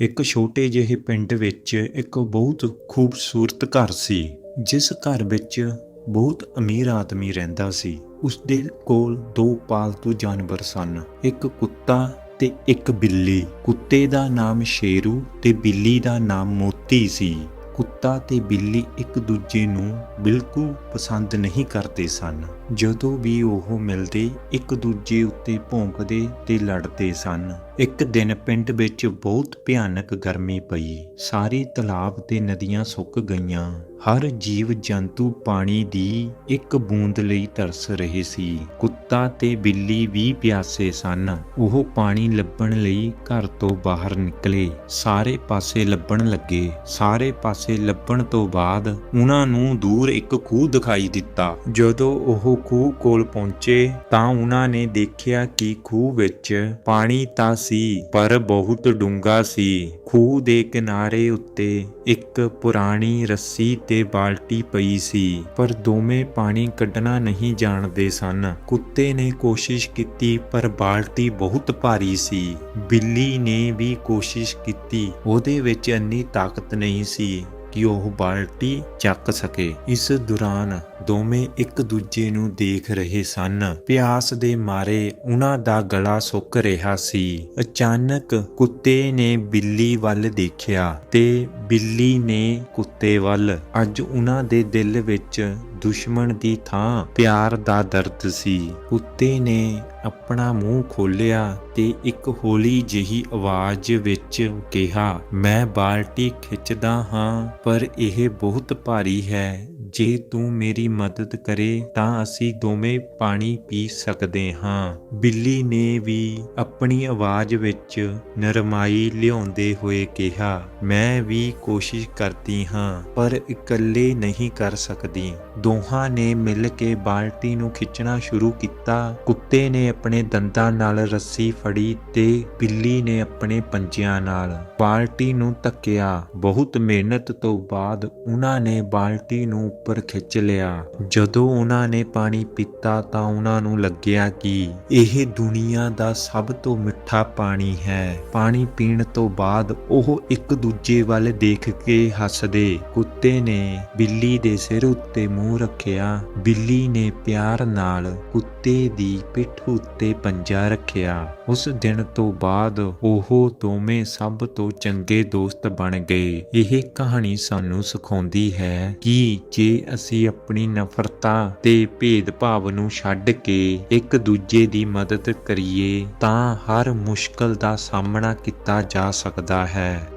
ਇੱਕ ਛੋਟੇ ਜਿਹੇ ਪਿੰਡ ਵਿੱਚ ਇੱਕ ਬਹੁਤ ਖੂਬਸੂਰਤ ਘਰ ਸੀ, ਜਿਸ ਘਰ ਵਿੱਚ ਬਹੁਤ ਅਮੀਰ ਆਦਮੀ ਰਹਿੰਦਾ ਸੀ। ਉਸ ਦੇ ਕੋਲ ਦੋ ਪਾਲਤੂ ਜਾਨਵਰ ਸਨ, ਇੱਕ ਕੁੱਤਾ ਤੇ ਇੱਕ ਬਿੱਲੀ। ਕੁੱਤੇ ਦਾ ਨਾਮ ਸ਼ੇਰੂ ਤੇ ਬਿੱਲੀ ਦਾ ਨਾਮ ਮੋਤੀ ਸੀ। ਕੁੱਤਾ ਤੇ ਬਿੱਲੀ ਇੱਕ ਦੂਜੇ ਨੂੰ ਬਿਲਕੁਲ ਪਸੰਦ ਨਹੀਂ ਕਰਦੇ ਸਨ। ਜਦੋਂ ਵੀ ਉਹ ਮਿਲਦੇ, ਇੱਕ ਦੂਜੇ ਉੱਤੇ ਭੌਂਕਦੇ ਤੇ ਲੜਦੇ ਸਨ। ਇੱਕ ਦਿਨ ਪਿੰਡ ਵਿੱਚ ਬਹੁਤ ਭਿਆਨਕ ਗਰਮੀ ਪਈ। ਸਾਰੇ ਤਲਾਬ ਤੇ ਨਦੀਆਂ ਸੁੱਕ ਗਈਆਂ। ਹਰ ਜੀਵ ਜੰਤੂ ਪਾਣੀ ਦੀ ਇੱਕ ਬੂੰਦ ਲਈ ਤਰਸ ਰਹੇ ਸੀ। ਕੁੱਤਾ ਤੇ ਬਿੱਲੀ ਵੀ ਪਿਆਸੇ ਸਨ। ਉਹ ਪਾਣੀ ਲੱਭਣ ਲਈ ਘਰ ਤੋਂ ਬਾਹਰ ਨਿਕਲੇ। ਸਾਰੇ ਪਾਸੇ ਲੱਭਣ ਲੱਗੇ। ਸਾਰੇ ਪਾਸੇ ਲੱਭਣ ਤੋਂ ਬਾਅਦ ਉਹਨਾਂ ਨੂੰ ਦੂਰ ਇੱਕ ਖੂਹ ਦਿਖਾਈ ਦਿੱਤਾ। ਜਦੋਂ ਉਹ ਖੂਹ ਕੋਲ ਪਹੁੰਚੇ ਤਾਂ ਉਹਨਾਂ ਨੇ ਦੇਖਿਆ ਕਿ ਖੂਹ ਵਿੱਚ ਪਾਣੀ ਤਾਂ ਸੀ, ਪਰ ਬਹੁਤ ਡੂੰਘਾ ਸੀ। ਖੂਹ ਦੇ ਕਿਨਾਰੇ ਉੱਤੇ ਇੱਕ ਪੁਰਾਣੀ ਰੱਸੀ ਤੇ ਬਾਲਟੀ ਪਈ ਸੀ, ਪਰ ਦੋਵੇਂ ਪਾਣੀ ਕੱਢਣਾ ਨਹੀਂ ਜਾਣਦੇ ਸਨ। ਕੁੱਤੇ ਨੇ ਕੋਸ਼ਿਸ਼ ਕੀਤੀ, ਪਰ ਬਾਲਟੀ ਬਹੁਤ ਭਾਰੀ ਸੀ। ਬਿੱਲੀ ਨੇ ਵੀ ਕੋਸ਼ਿਸ਼ ਕੀਤੀ, ਉਹਦੇ ਵਿੱਚ ਇੰਨੀ ਤਾਕਤ ਨਹੀਂ ਸੀ। ਕਿ ਉਹ ਬਾਲਟੀ ਚੱਕ ਸਕੇ। ਇਸ ਦੌਰਾਨ ਦੋਵੇਂ ਇੱਕ ਦੂਜੇ ਨੂੰ ਦੇਖ ਰਹੇ ਸਨ। ਪਿਆਸ ਦੇ ਮਾਰੇ ਉਹਨਾਂ ਦਾ ਗਲਾ ਸੁੱਕ ਰਿਹਾ ਸੀ। ਅਚਾਨਕ ਕੁੱਤੇ ਨੇ ਬਿੱਲੀ ਵੱਲ ਦੇਖਿਆ ਤੇ ਬਿੱਲੀ ਨੇ ਕੁੱਤੇ ਵੱਲ। ਅੱਜ ਉਹਨਾਂ ਦੇ ਦਿਲ ਵਿੱਚ ਦੁਸ਼ਮਣ ਦੀ ਥਾਂ ਪਿਆਰ ਦਾ ਦਰਦ ਸੀ। ਕੁੱਤੇ ਨੇ ਆਪਣਾ ਮੂੰਹ ਖੋਲਿਆ ਤੇ ਇੱਕ ਹੌਲੀ ਜਿਹੀ ਆਵਾਜ਼ ਵਿੱਚ ਕਿਹਾ, ਮੈਂ ਬਾਲਟੀ ਖਿੱਚਦਾ ਹਾਂ, ਪਰ ਇਹ ਬਹੁਤ ਭਾਰੀ ਹੈ। ਜੇ ਤੂੰ ਮੇਰੀ ਮਦਦ ਕਰੇ ਤਾਂ ਅਸੀਂ ਦੋਵੇਂ ਪਾਣੀ ਪੀ ਸਕਦੇ ਹਾਂ। ਬਿੱਲੀ ਨੇ ਵੀ ਆਪਣੀ ਆਵਾਜ਼ ਵਿੱਚ ਨਰਮਾਈ ਲਿਆਉਂਦੇ ਹੋਏ ਕਿਹਾ, ਮੈਂ ਵੀ ਕੋਸ਼ਿਸ਼ ਕਰਦੀ ਹਾਂ, ਪਰ ਇਕੱਲੇ ਨਹੀਂ ਕਰ ਸਕਦੀ। ਦੋਹਾਂ ਨੇ ਮਿਲ ਕੇ ਬਾਲਟੀ ਨੂੰ ਖਿੱਚਣਾ ਸ਼ੁਰੂ ਕੀਤਾ। ਕੁੱਤੇ ਨੇ ਆਪਣੇ ਦੰਦਾਂ ਨਾਲ ਰੱਸੀ ਫੜੀ ਤੇ ਬਿੱਲੀ ਨੇ ਆਪਣੇ ਪੰਜਿਆਂ ਨਾਲ ਬਾਲਟੀ ਨੂੰ ਧੱਕਿਆ। ਬਹੁਤ ਮਿਹਨਤ ਤੋਂ ਬਾਅਦ ਉਹਨਾਂ ਨੇ ਬਾਲਟੀ ਨੂੰ ਉੱਪਰ ਖਿੱਚ ਲਿਆ। ਜਦੋਂ ਉਹਨਾਂ ਨੇ ਪਾਣੀ ਪੀਤਾ ਤਾਂ ਉਹਨਾਂ ਨੂੰ ਲੱਗਿਆ ਕਿ ਇਹ ਦੁਨੀਆ ਦਾ ਸਭ ਤੋਂ ਮਿੱਠਾ ਪਾਣੀ ਹੈ। ਪਾਣੀ ਪੀਣ ਤੋਂ ਬਾਅਦ ਉਹ ਇੱਕ ਦੂਜੇ ਵੱਲ ਦੇਖ ਕੇ ਹੱਸਦੇ। ਕੁੱਤੇ ਨੇ ਬਿੱਲੀ ਦੇ ਸਿਰ ਉੱਤੇ ਮੂੰਹ ਰੱਖਿਆ। ਬਿੱਲੀ ਨੇ ਪਿਆਰ ਨਾਲ ਕੁੱਤੇ ਦੀ ਪਿੱਠ ਉੱਤੇ ਪੰਜਾ ਰੱਖਿਆ। ਉਸ ਦਿਨ ਤੋਂ ਬਾਅਦ ਉਹ ਦੋਵੇਂ ਸਭ ਤੋਂ ਚੰਗੇ ਦੋਸਤ ਬਣ ਗਏ। ਇਹ ਕਹਾਣੀ ਸਾਨੂੰ ਸਿਖਾਉਂਦੀ ਹੈ ਕਿ ਜੇ ਅਸੀਂ ਆਪਣੀ ਨਫ਼ਰਤਾਂ ਤੇ ਭੇਦਭਾਵ ਨੂੰ ਛੱਡ ਕੇ ਇੱਕ ਦੂਜੇ ਦੀ ਮਦਦ ਕਰੀਏ ਤਾਂ ਹਰ ਮੁਸ਼ਕਲ ਦਾ ਸਾਹਮਣਾ ਕੀਤਾ ਜਾ ਸਕਦਾ ਹੈ।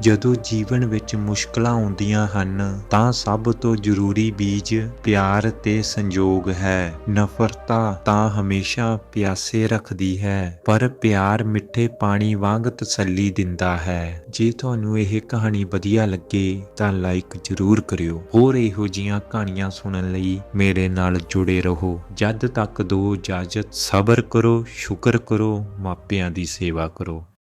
ਜਦੋਂ ਜੀਵਨ ਵਿੱਚ ਮੁਸ਼ਕਲਾਂ ਆਉਂਦੀਆਂ ਹਨ, ਤਾਂ ਸਭ ਤੋਂ ਜ਼ਰੂਰੀ ਬੀਜ ਪਿਆਰ ਤੇ ਸੰਯੋਗ ਹੈ। ਨਫ਼ਰਤਾ ਤਾਂ ਹਮੇਸ਼ਾ ਪਿਆਸੇ ਰੱਖਦੀ ਹੈ, ਪਰ ਪਿਆਰ ਮਿੱਠੇ ਪਾਣੀ ਵਾਂਗ ਤਸੱਲੀ ਦਿੰਦਾ ਹੈ। ਜੇ ਤੁਹਾਨੂੰ ਇਹ ਕਹਾਣੀ ਵਧੀਆ ਲੱਗੇ, ਤਾਂ ਲਾਈਕ ਜ਼ਰੂਰ ਕਰਿਓ। ਹੋਰ ਇਹੋ ਜੀਆਂ ਕਹਾਣੀਆਂ ਸੁਣਨ ਲਈ ਮੇਰੇ ਨਾਲ ਜੁੜੇ ਰਹੋ। ਜਦ ਤੱਕ ਦੋ ਇਜਾਜ਼ਤ ਸਬਰ ਕਰੋ, ਸ਼ੁਕਰ ਕਰੋ, ਮਾਪਿਆਂ ਦੀ ਸੇਵਾ ਕਰੋ।